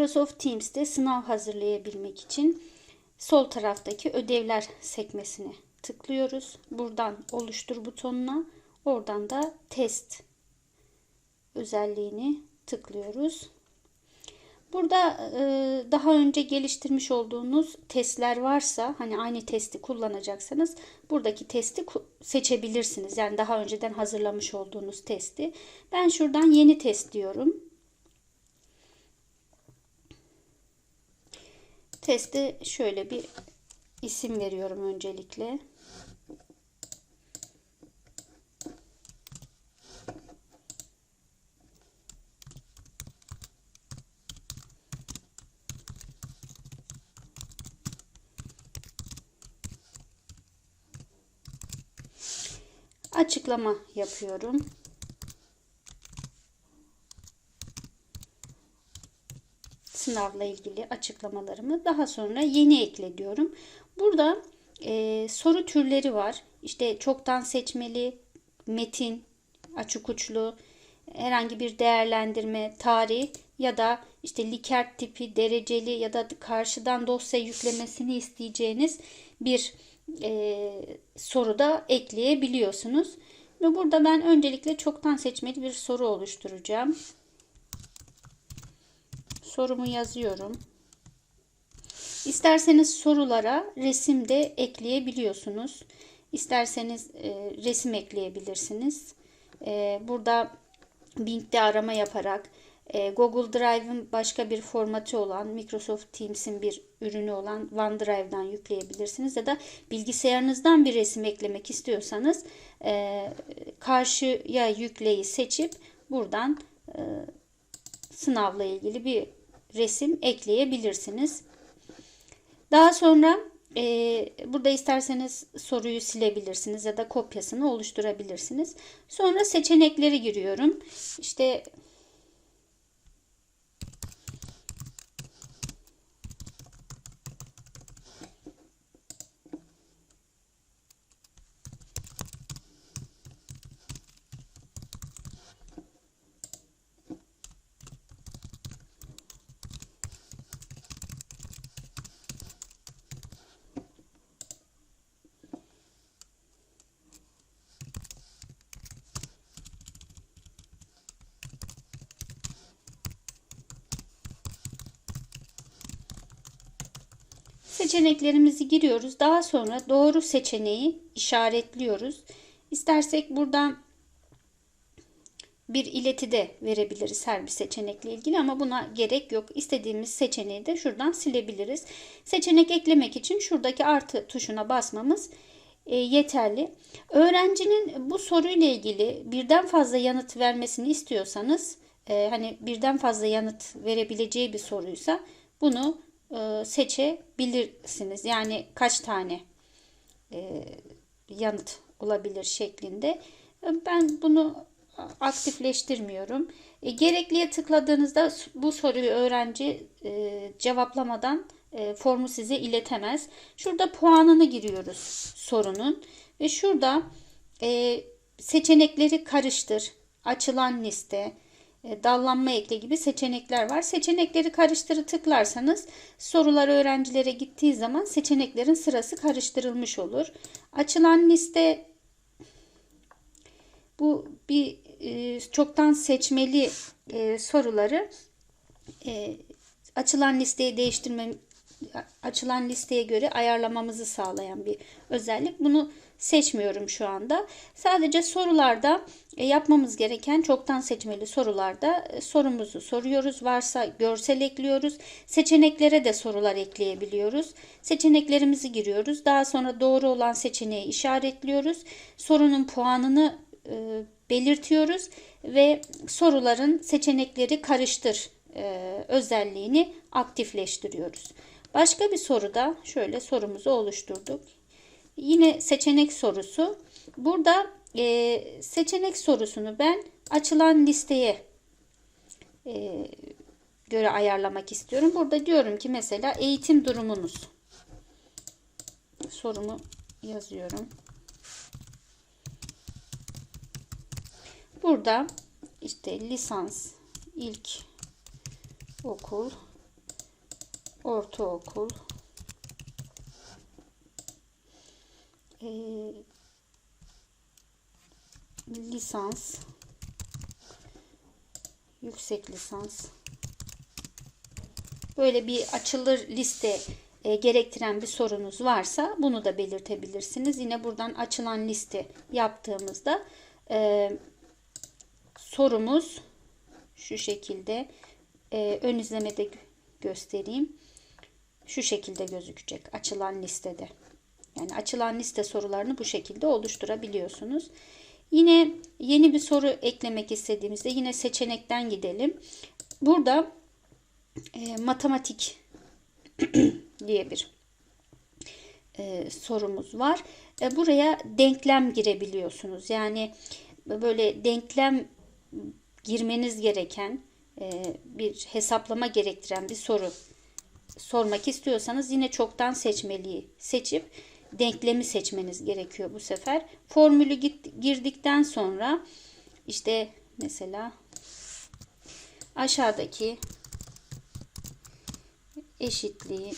Microsoft Teams'te sınav hazırlayabilmek için sol taraftaki ödevler sekmesine tıklıyoruz. Buradan oluştur butonuna, oradan da test özelliğini tıklıyoruz. Burada e, daha önce geliştirmiş olduğunuz testler varsa hani aynı testi kullanacaksanız buradaki testi seçebilirsiniz. Yani daha önceden hazırlamış olduğunuz testi. Ben şuradan yeni test diyorum. Teste şöyle bir isim veriyorum öncelikle. açıklama yapıyorum. Sınavla ilgili açıklamalarımı daha sonra yeni ekle diyorum. Burada e, soru türleri var. İşte çoktan seçmeli, metin, açık uçlu, herhangi bir değerlendirme, tarih ya da işte Likert tipi, dereceli ya da karşıdan dosya yüklemesini isteyeceğiniz bir e, soruda ekleyebiliyorsunuz. Ve burada ben öncelikle çoktan seçmeli bir soru oluşturacağım. Sorumu yazıyorum. İsterseniz sorulara resim de ekleyebiliyorsunuz. İsterseniz e, resim ekleyebilirsiniz. E, burada Bing'de arama yaparak e, Google Drive'ın başka bir formatı olan Microsoft Teams'in bir ürünü olan OneDrive'dan yükleyebilirsiniz ya da bilgisayarınızdan bir resim eklemek istiyorsanız e, karşıya yükleyi seçip buradan e, sınavla ilgili bir resim ekleyebilirsiniz. Daha sonra e, burada isterseniz soruyu silebilirsiniz ya da kopyasını oluşturabilirsiniz. Sonra seçenekleri giriyorum. İşte Seçeneklerimizi giriyoruz. Daha sonra doğru seçeneği işaretliyoruz. İstersek buradan bir ileti de verebiliriz her bir seçenekle ilgili ama buna gerek yok. İstediğimiz seçeneği de şuradan silebiliriz. Seçenek eklemek için şuradaki artı tuşuna basmamız e, yeterli. Öğrencinin bu soruyla ilgili birden fazla yanıt vermesini istiyorsanız e, hani birden fazla yanıt verebileceği bir soruysa bunu e, seçebilirsiniz. Yani kaç tane e, yanıt olabilir şeklinde. Ben bunu aktifleştirmiyorum. E, gerekliye tıkladığınızda bu soruyu öğrenci cevaplamadan formu size iletemez. Şurada puanını giriyoruz sorunun ve şurada seçenekleri karıştır, açılan liste, e, dallanma ekle gibi seçenekler var. Seçenekleri karıştırı tıklarsanız sorular öğrencilere gittiği zaman seçeneklerin sırası karıştırılmış olur. Açılan liste bu bir e, çoktan seçmeli e, soruları açılan listeyi değiştirme açılan listeye göre ayarlamamızı sağlayan bir özellik. Bunu seçmiyorum şu anda. Sadece sorularda e, yapmamız gereken çoktan seçmeli sorularda e, sorumuzu soruyoruz. Varsa görsel ekliyoruz. Seçeneklere de sorular ekleyebiliyoruz. Seçeneklerimizi giriyoruz. Daha sonra doğru olan seçeneği işaretliyoruz. Sorunun puanını e, belirtiyoruz ve soruların seçenekleri karıştır özelliğini aktifleştiriyoruz. Başka bir soruda şöyle sorumuzu oluşturduk. Yine seçenek sorusu. Burada e, seçenek sorusunu ben açılan listeye e, göre ayarlamak istiyorum. Burada diyorum ki mesela eğitim durumunuz. Sorumu yazıyorum. Burada işte lisans ilk okul ortaokul ee, lisans yüksek lisans böyle bir açılır liste e, gerektiren bir sorunuz varsa bunu da belirtebilirsiniz. Yine buradan açılan liste yaptığımızda e, sorumuz şu şekilde e, ön izlemede gö- göstereyim. Şu şekilde gözükecek açılan listede. Yani açılan liste sorularını bu şekilde oluşturabiliyorsunuz. Yine yeni bir soru eklemek istediğimizde yine seçenekten gidelim. Burada e, matematik diye bir e, sorumuz var. E, buraya denklem girebiliyorsunuz. Yani böyle denklem girmeniz gereken e, bir hesaplama gerektiren bir soru sormak istiyorsanız yine çoktan seçmeliyi seçip denklemi seçmeniz gerekiyor bu sefer. Formülü git, girdikten sonra işte mesela aşağıdaki eşitliği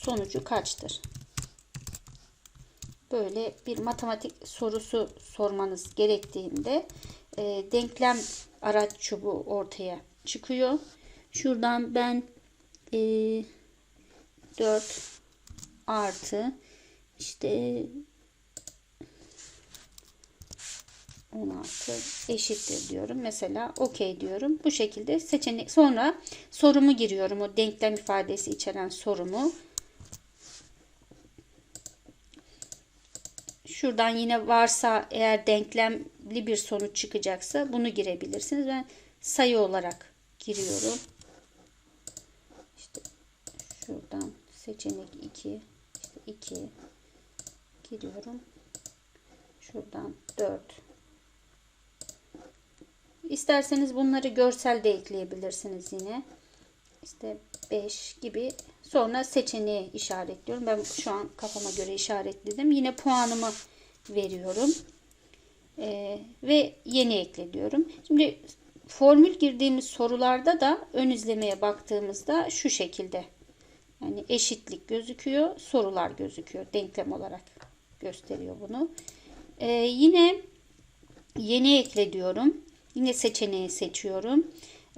sonucu kaçtır? Böyle bir matematik sorusu sormanız gerektiğinde e, denklem araç çubuğu ortaya çıkıyor. Şuradan ben e, 4 artı işte 16 eşittir diyorum. Mesela okey diyorum. Bu şekilde seçenek sonra sorumu giriyorum. O denklem ifadesi içeren sorumu. Şuradan yine varsa eğer denklemli bir sonuç çıkacaksa bunu girebilirsiniz. Ben sayı olarak giriyorum. İşte şuradan seçenek 2 işte 2 giriyorum. Şuradan 4 İsterseniz bunları görsel de ekleyebilirsiniz yine. İşte 5 gibi. Sonra seçeneği işaretliyorum. Ben şu an kafama göre işaretledim. Yine puanımı veriyorum. Ee, ve yeni ekle diyorum. Şimdi formül girdiğimiz sorularda da ön izlemeye baktığımızda şu şekilde. Yani eşitlik gözüküyor. Sorular gözüküyor. Denklem olarak gösteriyor bunu. Ee, yine yeni ekle diyorum. Yine seçeneği seçiyorum.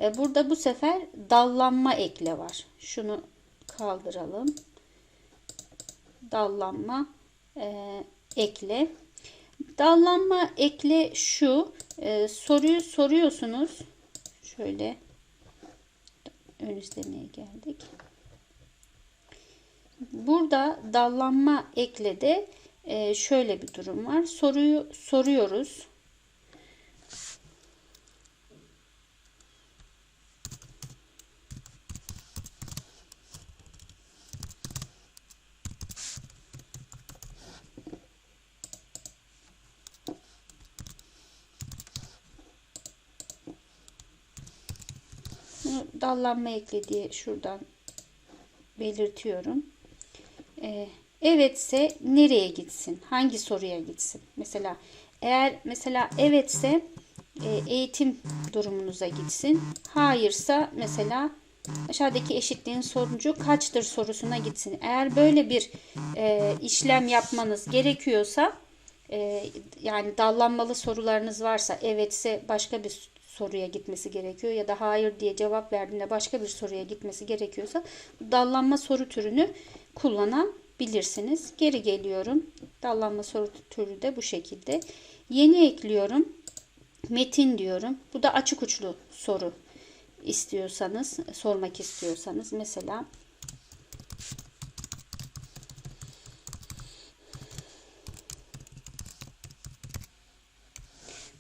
E, burada bu sefer dallanma ekle var. Şunu kaldıralım. Dallanma e, ekle. Dallanma ekle şu. E, soruyu soruyorsunuz. Şöyle ön izlemeye geldik. Burada dallanma eklede e, şöyle bir durum var. Soruyu soruyoruz. Dallanma ekle diye şuradan belirtiyorum. Ee, evetse nereye gitsin? Hangi soruya gitsin? Mesela eğer mesela evetse e, eğitim durumunuza gitsin. Hayırsa mesela aşağıdaki eşitliğin sonucu kaçtır sorusuna gitsin. Eğer böyle bir e, işlem yapmanız gerekiyorsa e, yani dallanmalı sorularınız varsa evetse başka bir soruya gitmesi gerekiyor ya da hayır diye cevap verdiğinde başka bir soruya gitmesi gerekiyorsa dallanma soru türünü kullanabilirsiniz. Geri geliyorum. Dallanma soru türü de bu şekilde. Yeni ekliyorum. Metin diyorum. Bu da açık uçlu soru istiyorsanız, sormak istiyorsanız mesela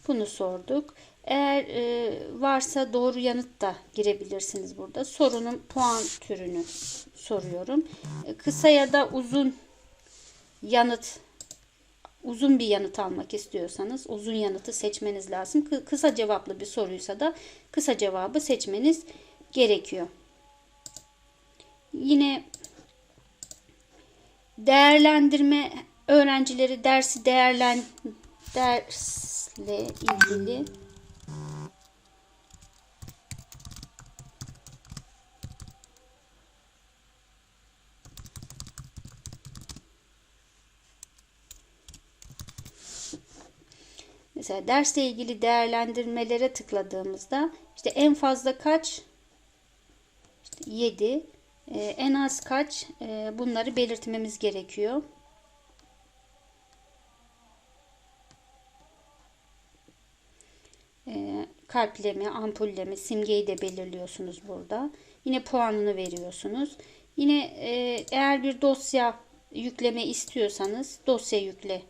bunu sorduk. Eğer e, varsa doğru yanıt da girebilirsiniz burada. Sorunun puan türünü soruyorum. E, kısa ya da uzun yanıt uzun bir yanıt almak istiyorsanız uzun yanıtı seçmeniz lazım. Kı- kısa cevaplı bir soruysa da kısa cevabı seçmeniz gerekiyor. Yine değerlendirme öğrencileri dersi değerlen dersle ilgili Mesela dersle ilgili değerlendirmelere tıkladığımızda işte en fazla kaç? İşte 7. Ee, en az kaç? Ee, bunları belirtmemiz gerekiyor. Ee, kalple mi, ampulle mi, simgeyi de belirliyorsunuz burada. Yine puanını veriyorsunuz. Yine e, eğer bir dosya yükleme istiyorsanız dosya yükle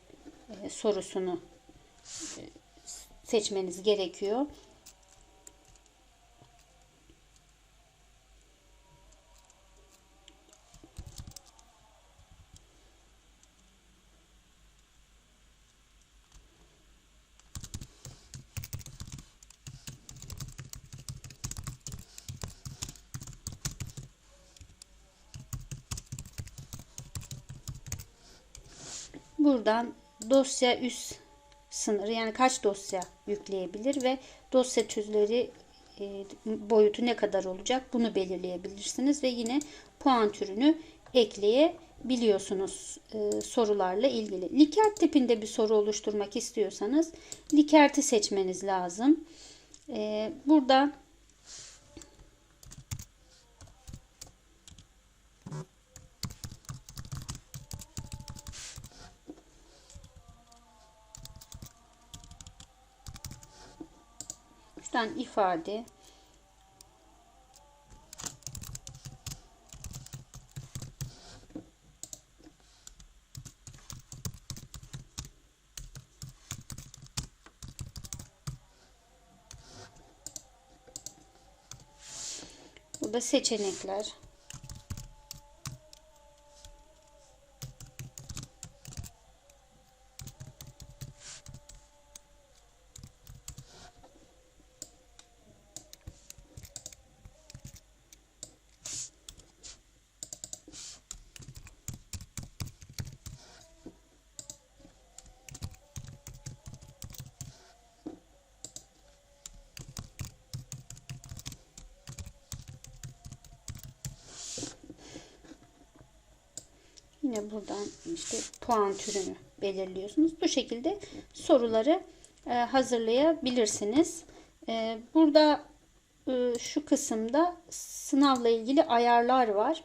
e, sorusunu seçmeniz gerekiyor. Buradan dosya üst sınırı yani kaç dosya yükleyebilir ve dosya türleri e, boyutu ne kadar olacak bunu belirleyebilirsiniz ve yine puan türünü ekleyebiliyorsunuz e, sorularla ilgili. Likert tipinde bir soru oluşturmak istiyorsanız Likert'i seçmeniz lazım. E, burada Şuradan ifade Burada seçenekler. Yine buradan işte puan türünü belirliyorsunuz. Bu şekilde soruları e, hazırlayabilirsiniz. E, burada e, şu kısımda sınavla ilgili ayarlar var.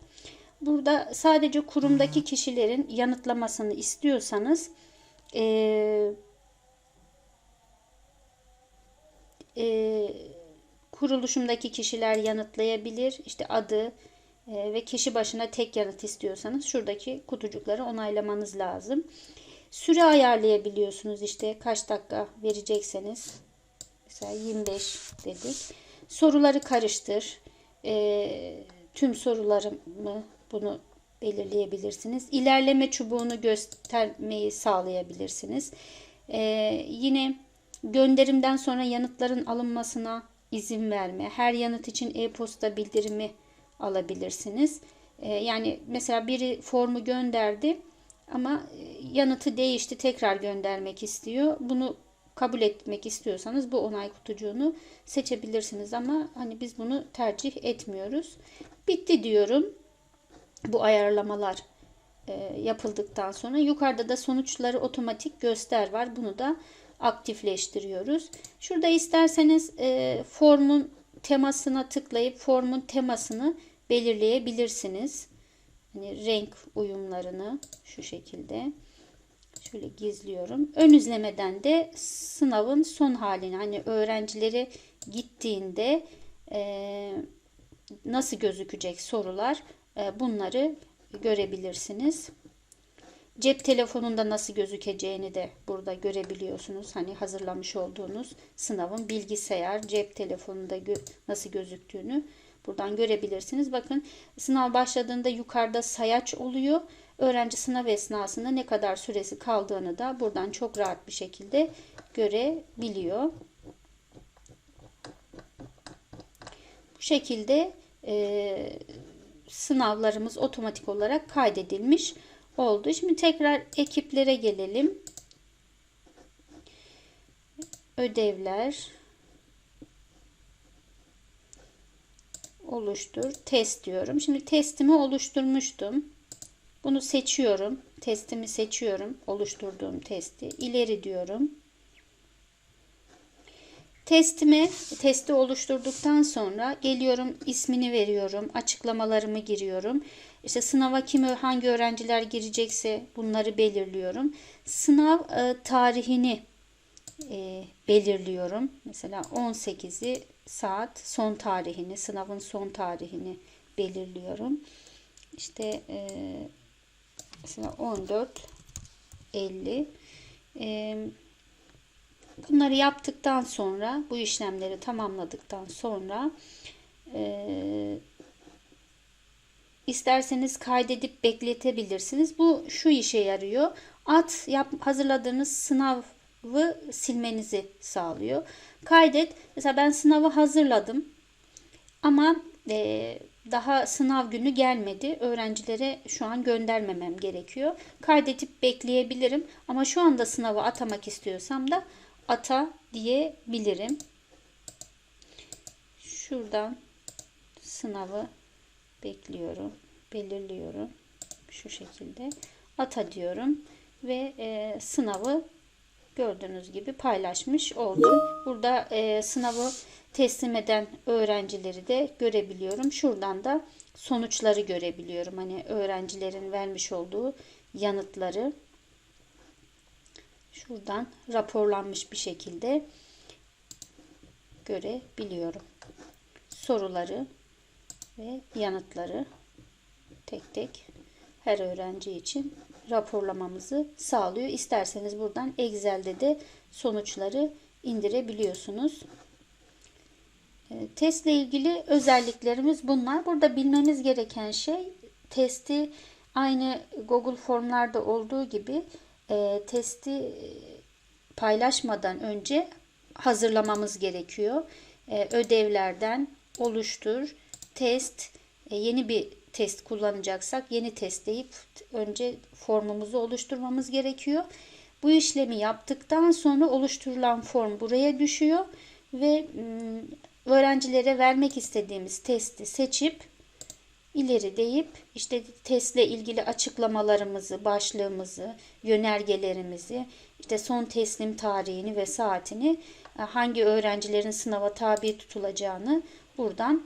Burada sadece kurumdaki kişilerin yanıtlamasını istiyorsanız kuruluşumdaki kişiler yanıtlayabilir. İşte adı, ve kişi başına tek yanıt istiyorsanız şuradaki kutucukları onaylamanız lazım. Süre ayarlayabiliyorsunuz işte kaç dakika verecekseniz. Mesela 25 dedik. Soruları karıştır. E, tüm sorularımı bunu belirleyebilirsiniz. İlerleme çubuğunu göstermeyi sağlayabilirsiniz. E, yine gönderimden sonra yanıtların alınmasına izin verme. Her yanıt için e-posta bildirimi alabilirsiniz. Ee, yani mesela biri formu gönderdi ama e, yanıtı değişti tekrar göndermek istiyor. Bunu kabul etmek istiyorsanız bu onay kutucuğunu seçebilirsiniz ama hani biz bunu tercih etmiyoruz. Bitti diyorum. Bu ayarlamalar e, yapıldıktan sonra yukarıda da sonuçları otomatik göster var. Bunu da aktifleştiriyoruz. Şurada isterseniz e, formun temasına tıklayıp formun temasını belirleyebilirsiniz. Hani renk uyumlarını şu şekilde şöyle gizliyorum. Ön izlemeden de sınavın son halini hani öğrencileri gittiğinde e, nasıl gözükecek sorular e, bunları görebilirsiniz. Cep telefonunda nasıl gözükeceğini de burada görebiliyorsunuz. Hani hazırlamış olduğunuz sınavın bilgisayar, cep telefonunda gö nasıl gözüktüğünü buradan görebilirsiniz. Bakın sınav başladığında yukarıda sayaç oluyor. Öğrenci sınav esnasında ne kadar süresi kaldığını da buradan çok rahat bir şekilde görebiliyor. Bu şekilde e, sınavlarımız otomatik olarak kaydedilmiş oldu. Şimdi tekrar ekiplere gelelim. Ödevler. Oluştur. Test diyorum. Şimdi testimi oluşturmuştum. Bunu seçiyorum. Testimi seçiyorum. Oluşturduğum testi. İleri diyorum. Testimi, testi oluşturduktan sonra geliyorum ismini veriyorum, açıklamalarımı giriyorum. İşte sınava kim, hangi öğrenciler girecekse bunları belirliyorum. Sınav e, tarihini e, belirliyorum. Mesela 18'i saat son tarihini, sınavın son tarihini belirliyorum. İşte e, mesela 14 50 e, bunları yaptıktan sonra bu işlemleri tamamladıktan sonra e, isterseniz kaydedip bekletebilirsiniz. Bu şu işe yarıyor. At yap, hazırladığınız sınavı silmenizi sağlıyor. Kaydet. Mesela ben sınavı hazırladım. Ama e, daha sınav günü gelmedi. Öğrencilere şu an göndermemem gerekiyor. Kaydedip bekleyebilirim. Ama şu anda sınavı atamak istiyorsam da ata diyebilirim. Şuradan sınavı bekliyorum. Belirliyorum. Şu şekilde. Ata diyorum. Ve e, sınavı gördüğünüz gibi paylaşmış oldum. Burada e, sınavı teslim eden öğrencileri de görebiliyorum. Şuradan da sonuçları görebiliyorum. Hani öğrencilerin vermiş olduğu yanıtları şuradan raporlanmış bir şekilde görebiliyorum. Soruları ve yanıtları tek tek her öğrenci için raporlamamızı sağlıyor. İsterseniz buradan Excel'de de sonuçları indirebiliyorsunuz. E, testle ilgili özelliklerimiz bunlar. Burada bilmeniz gereken şey testi aynı Google formlarda olduğu gibi e, testi paylaşmadan önce hazırlamamız gerekiyor. E, ödevlerden oluştur, test, e, yeni bir test kullanacaksak yeni test deyip önce formumuzu oluşturmamız gerekiyor. Bu işlemi yaptıktan sonra oluşturulan form buraya düşüyor ve öğrencilere vermek istediğimiz testi seçip ileri deyip işte testle ilgili açıklamalarımızı, başlığımızı, yönergelerimizi, işte son teslim tarihini ve saatini hangi öğrencilerin sınava tabi tutulacağını buradan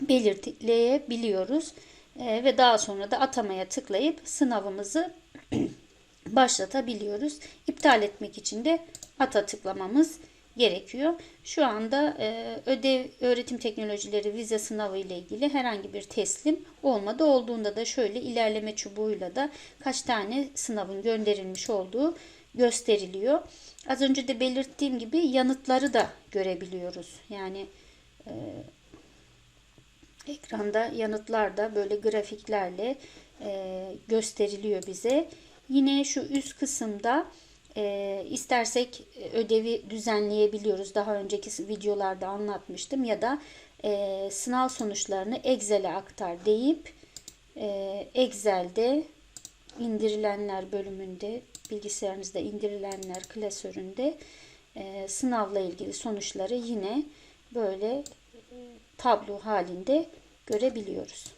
belirleyebiliyoruz. E, ve daha sonra da atamaya tıklayıp sınavımızı başlatabiliyoruz. İptal etmek için de ata tıklamamız gerekiyor. Şu anda e, ödev öğretim teknolojileri vize sınavı ile ilgili herhangi bir teslim olmadı. Olduğunda da şöyle ilerleme çubuğuyla da kaç tane sınavın gönderilmiş olduğu gösteriliyor. Az önce de belirttiğim gibi yanıtları da görebiliyoruz. Yani e, ekranda yanıtlar da böyle grafiklerle e, gösteriliyor bize. Yine şu üst kısımda e, istersek ödevi düzenleyebiliyoruz. Daha önceki videolarda anlatmıştım ya da e, sınav sonuçlarını Excel'e aktar deyip e, Excel'de indirilenler bölümünde bilgisayarınızda indirilenler klasöründe e, sınavla ilgili sonuçları yine böyle tablo halinde görebiliyoruz.